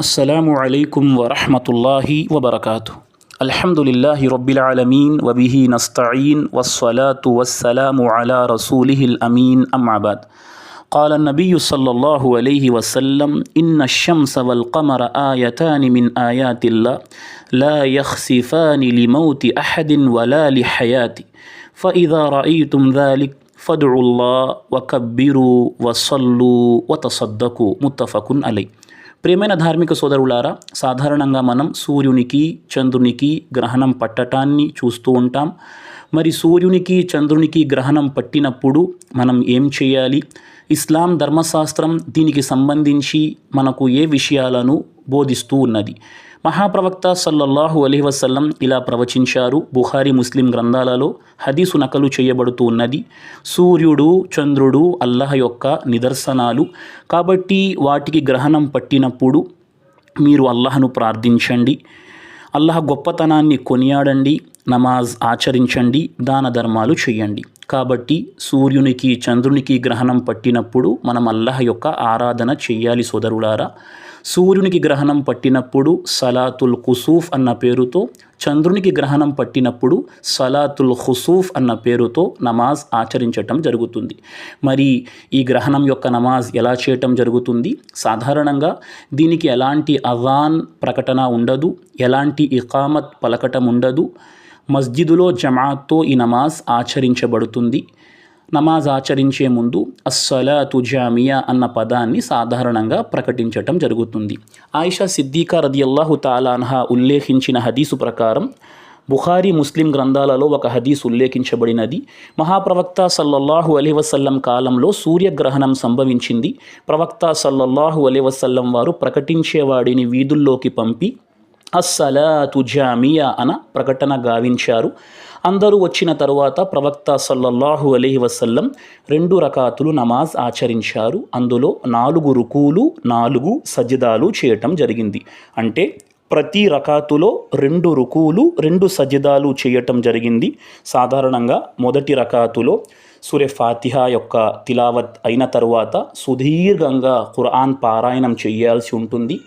السلام عليكم ورحمة الله وبركاته. الحمد لله رب العالمين وبه نستعين والصلاة والسلام على رسوله الأمين أما بعد. قال النبي صلى الله عليه وسلم إن الشمس والقمر آيتان من آيات الله لا يخسفان لموت أحد ولا لحياته. فإذا رأيتم ذلك فادعوا الله وكبروا وصلوا وتصدقوا. متفق عليه. ప్రియమైన ధార్మిక సోదరులారా సాధారణంగా మనం సూర్యునికి చంద్రునికి గ్రహణం పట్టటాన్ని చూస్తూ ఉంటాం. మరి సూర్యునికి చంద్రునికి గ్రహణం పట్టినప్పుడు మనం ఏం చేయాలి? ఇస్లాం ధర్మశాస్త్రం దీనికి సంబంధించి మనకు ఏ విషయాలను బోధిస్తూ ఉన్నది? మహాప్రవక్త సల్లల్లాహు అలీ వసల్లం ఇలా ప్రవచించారు. బుహారి ముస్లిం గ్రంథాలలో హదీసు నకలు చేయబడుతూ ఉన్నది. సూర్యుడు చంద్రుడు అల్లహ యొక్క నిదర్శనాలు. కాబట్టి వాటికి గ్రహణం పట్టినప్పుడు మీరు అల్లహను ప్రార్థించండి. అల్లహ గొప్పతనాన్ని కొనియాడండి. నమాజ్ ఆచరించండి. దాన ధర్మాలు చేయండి. కాబట్టి సూర్యునికి చంద్రునికి గ్రహణం పట్టినప్పుడు మనం అల్లహ యొక్క ఆరాధన చేయాలి సోదరులారా. సూర్యునికి గ్రహణం పట్టినప్పుడు సలాతుల్ ఖుసూఫ్ అన్న పేరుతో చంద్రునికి గ్రహణం పట్టినప్పుడు సలాతుల్ హుసూఫ్ అన్న పేరుతో నమాజ్ ఆచరించటం జరుగుతుంది. మరి ఈ గ్రహణం యొక్క నమాజ్ ఎలా చేయటం జరుగుతుంది? సాధారణంగా దీనికి ఎలాంటి అజాన్ ప్రకటన ఉండదు ఎలాంటి ఇకామత్ పలకటం ఉండదు మస్జిదులో జమాత్తో ఈ నమాజ్ ఆచరించబడుతుంది. నమాజ్ ఆచరించే ముందు అస్సలాతు జామియా అన్న పదాన్ని సాధారణంగా ప్రకటించటం జరుగుతుంది. ఆయిషా సిద్దీకా రదియల్లాహు తాలాన్హా ఉల్లేఖించిన హదీసు ప్రకారం బుఖారీ ముస్లిం గ్రంథాలలో ఒక హదీస్ ఉల్లేఖించబడినది. మహాప్రవక్త సల్లల్లాహు అలీ వసల్లం కాలంలో సూర్యగ్రహణం సంభవించింది. ప్రవక్త సల్లల్లాహు అలీ వసల్లం వారు ప్రకటించేవాడిని వీధుల్లోకి పంపి అస్సలాతు జామియా అన ప్రకటన గావించారు. అందరూ వచ్చిన తరువాత ప్రవక్త సల్లల్లాహు అలీహి వసల్లం రెండు రకాతులు నమాజ్ ఆచరించారు. అందులో నాలుగు రుకులు నాలుగు సజ్జదాలు చేయటం జరిగింది. అంటే ప్రతి రకాతులో రెండు రుకులు రెండు సజ్జదాలు చేయటం జరిగింది. సాధారణంగా మొదటి రకాతులో సూర్య ఫాతిహా యొక్క తిలావత్ అయిన తరువాత సుదీర్ఘంగా ఖురాన్ పారాయణం చేయాల్సి ఉంటుంది.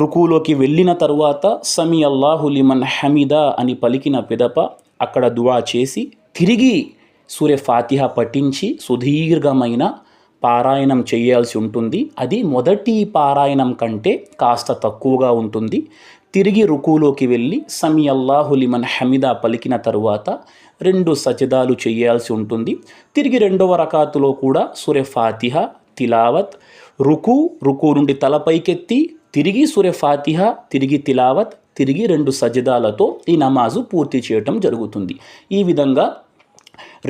రుకులోకి వెళ్ళిన తరువాత సమీ అల్లాహు లిమన్ హమీదా అని పలికిన పిదప అక్కడ దువా చేసి తిరిగి సూర్య ఫాతిహ పఠించి సుదీర్ఘమైన పారాయణం చేయాల్సి ఉంటుంది. అది మొదటి పారాయణం కంటే కాస్త తక్కువగా ఉంటుంది. తిరిగి రుకులోకి వెళ్ళి సమీ అల్లాహు లిమన్ హమీదా పలికిన తరువాత రెండు సజదాలు చేయాల్సి ఉంటుంది. తిరిగి రెండవ రకాతులో కూడా సూర్య ఫాతిహ తిలావత్ రుకు రుకు నుండి తలపైకెత్తి తిరిగి సూర్య ఫాతిహ తిరిగి తిలావత్ తిరిగి రెండు సజదాలతో ఈ నమాజు పూర్తి చేయటం జరుగుతుంది. ఈ విధంగా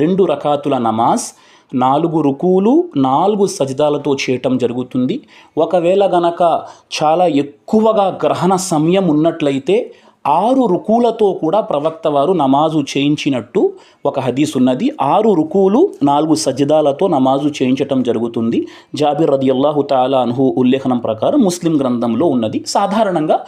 రెండు రకాతుల నమాజ్ నాలుగు రుకులు నాలుగు సజదాలతో చేయటం జరుగుతుంది. ఒకవేళ గనక చాలా ఎక్కువగా గ్రహణ సమయం ఉన్నట్లయితే ఆరు రుకులతో కూడా ప్రవక్త వారు నమాజు చేయించినట్టు ఒక హదీస్ ఉన్నది. ఆరు రుకులు నాలుగు సజ్జదాలతో నమాజు చేయించటం జరుగుతుంది. జాబిర్ రది అల్లాహు తాలా అనుహు ఉల్లేఖనం ప్రకారం ముస్లిం గ్రంథంలో ఉన్నది. సాధారణంగా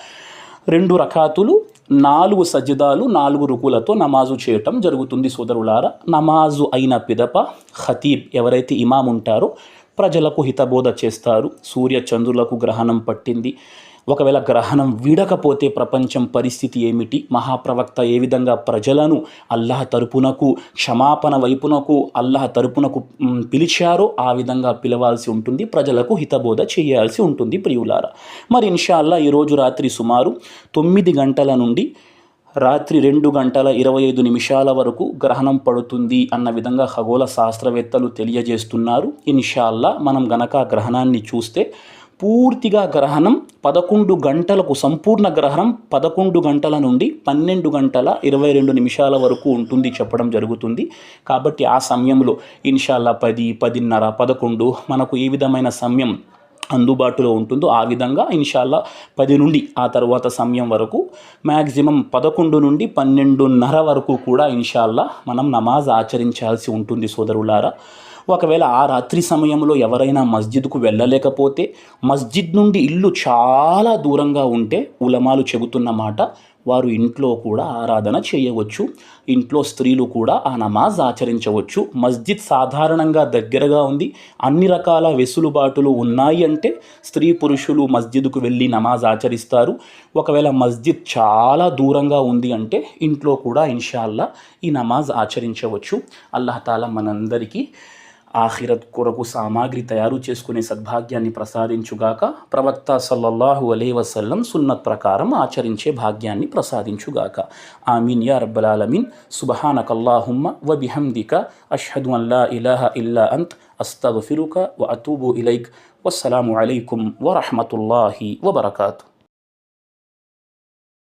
రెండు రకాతులు నాలుగు సజ్జదాలు నాలుగు రుకులతో నమాజు చేయటం జరుగుతుంది సోదరులారా. నమాజు అయిన పిదప ఖతీబ్ ఎవరైతే ఇమాం ఉంటారో ప్రజలకు హితబోధ చేస్తారు. సూర్య చంద్రులకు గ్రహణం పట్టింది. ఒకవేళ గ్రహణం వీడకపోతే ప్రపంచం పరిస్థితి ఏమిటి? మహాప్రవక్త ఏ విధంగా ప్రజలను అల్లాహ్ తరపునకు క్షమాపణ వైపునకు అల్లాహ్ తరపునకు పిలిచారో ఆ విధంగా పిలవాల్సి ఉంటుంది ప్రజలకు హితబోధ చేయాల్సి ఉంటుంది ప్రియులారా. మరి ఇన్షాల్లా ఈరోజు రాత్రి సుమారు తొమ్మిది గంటల నుండి రాత్రి రెండు గంటల ఇరవై ఐదు నిమిషాల వరకు గ్రహణం పడుతుంది అన్న విధంగా ఖగోళ శాస్త్రవేత్తలు తెలియజేస్తున్నారు. ఇన్షాల్లా మనం గనక గ్రహణాన్ని చూస్తే పూర్తిగా గ్రహణం పదకొండు గంటలకు సంపూర్ణ గ్రహణం పదకొండు గంటల నుండి పన్నెండు గంటల ఇరవై రెండు నిమిషాల వరకు ఉంటుంది చెప్పడం జరుగుతుంది. కాబట్టి ఆ సమయంలో ఇన్షాల్లా పది పదిన్నర పదకొండు మనకు ఏ విధమైన సమయం అందుబాటులో ఉంటుందో ఆ విధంగా ఇన్షాల్లా పది నుండి ఆ తర్వాత సమయం వరకు మ్యాక్సిమం పదకొండు నుండి పన్నెండున్నర వరకు కూడా ఇన్షాల్లా మనం నమాజ్ ఆచరించాల్సి ఉంటుంది సోదరులారా. ఒకవేళ ఆ రాత్రి సమయంలో ఎవరైనా మస్జిద్కు వెళ్ళలేకపోతే మస్జిద్ నుండి ఇల్లు చాలా దూరంగా ఉంటే ఉలమాలు చెబుతున్న మాట వారు ఇంట్లో కూడా ఆరాధన చేయవచ్చు. ఇంట్లో స్త్రీలు కూడా ఆ నమాజ్ ఆచరించవచ్చు. మస్జిద్ సాధారణంగా దగ్గరగా ఉంది. అన్ని రకాల వెసులుబాటులు ఉన్నాయి అంటే స్త్రీ పురుషులు మస్జిద్కు వెళ్ళి నమాజ్ ఆచరిస్తారు. ఒకవేళ మస్జిద్ చాలా దూరంగా ఉంది అంటే ఇంట్లో కూడా ఇన్షాల్లా ఈ నమాజ్ ఆచరించవచ్చు. అల్లాహతాలా మనందరికీ ఆఖిరత్ కొరకు సామాగ్రి తయారు చేసుకునే సద్భాగ్యాన్ని ప్రసాదించుగాక ప్రవక్త సల్లల్లాహు అలే వసల్లం సున్నత్ ప్రకారం ఆచరించే భాగ్యాన్ని ప్రసాదించుగాక. ఆమీన్ యా రబ్బలాలమీన్ సుబహానకల్లాహుమ్మ వ బిహందిక అష్హదు అల్లా ఇలాహ ఇల్లా అంత్. అస్తగఫిరుక వ అతూబు ఇలైక్. వస్సలాము అలైకుం వరహమతుల్లాహి వబర్కాతు.